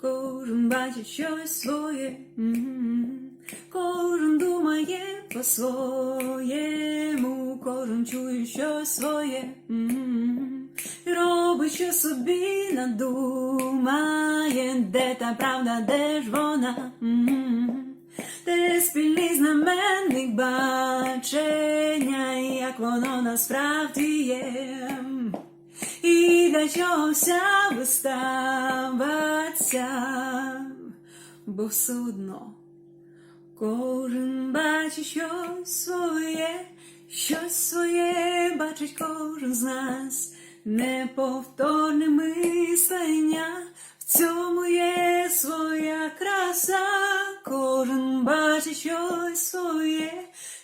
Кожен бачить щось своє, кожен думає по-своєму, кожен чує щось своє, робить, що собі надумає, де та правда, де ж вона, де спільний знаменник бачення, як воно насправді є. Для чого вся вистава бо все одно кожен бачить щось своє, щось своє бачить кожен з нас, неповторне мислення, в цьому є своя краса, кожен бачить щось своє,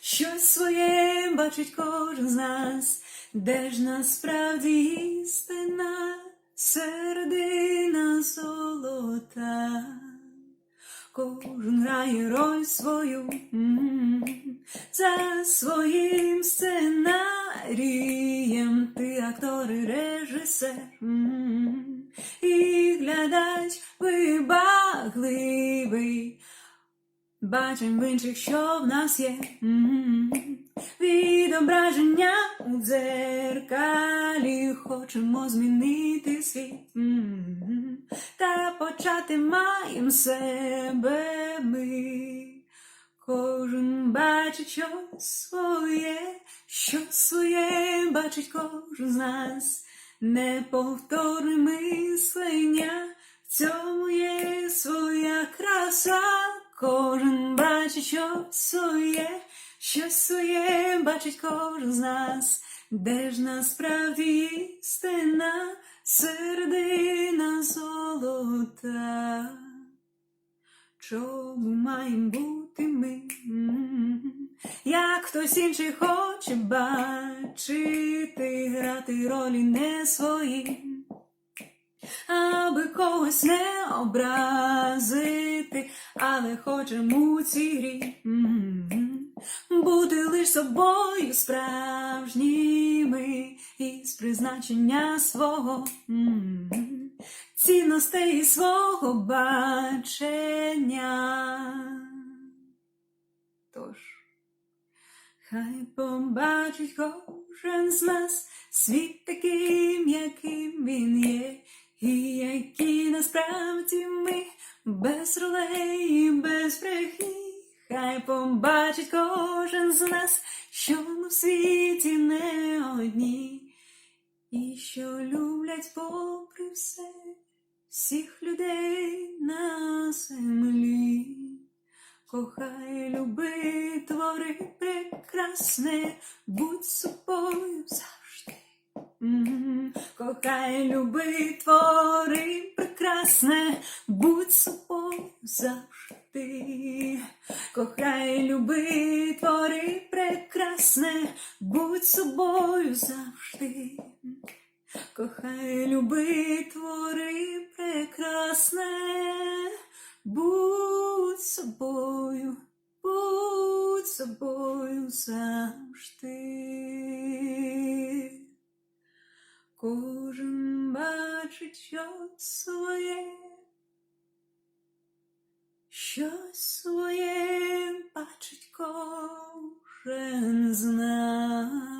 щось своє бачить кожен з нас. Де ж насправді істина, середина золота, кожен грає роль свою. За своїм сценарієм, ти актор і режисер, Бачим в інших, що в нас є. Відображення у дзеркалі хочемо змінити світ. Та почати маєм себе ми. Кожен бачить щось своє, щось своє бачить кожен з нас. Неповторне мислення, в цьому є своя краса. Кожен бачить щось своє, щось своє бачить кожен з нас. Де ж насправді істина, середина золота. Чому маємо бути ми? Як хтось інший хоче бачити, грати ролі не свої, аби когось не образити, але хочемо у цій грі бути лиш собою справжніми із призначення свого. цінностей свого бачення. Тож, хай побачить кожен з нас світ таким, яким він є, які насправді ми без ролей, і без брехні. Хай побачить кожен з нас, що ми в світі не одні. І що люблять попри все всіх людей на землі. Кохай, люби, твори прекрасне, будь собою Кохай, люби, твори прекрасне, будь собою завжди. Кохай, люби, твори прекрасне, будь собою завжди. Кохай, люби, твори прекрасне, будь собою, будь собою завжди. Кожен бачить щось своє, щось своє бачить кожен з нас.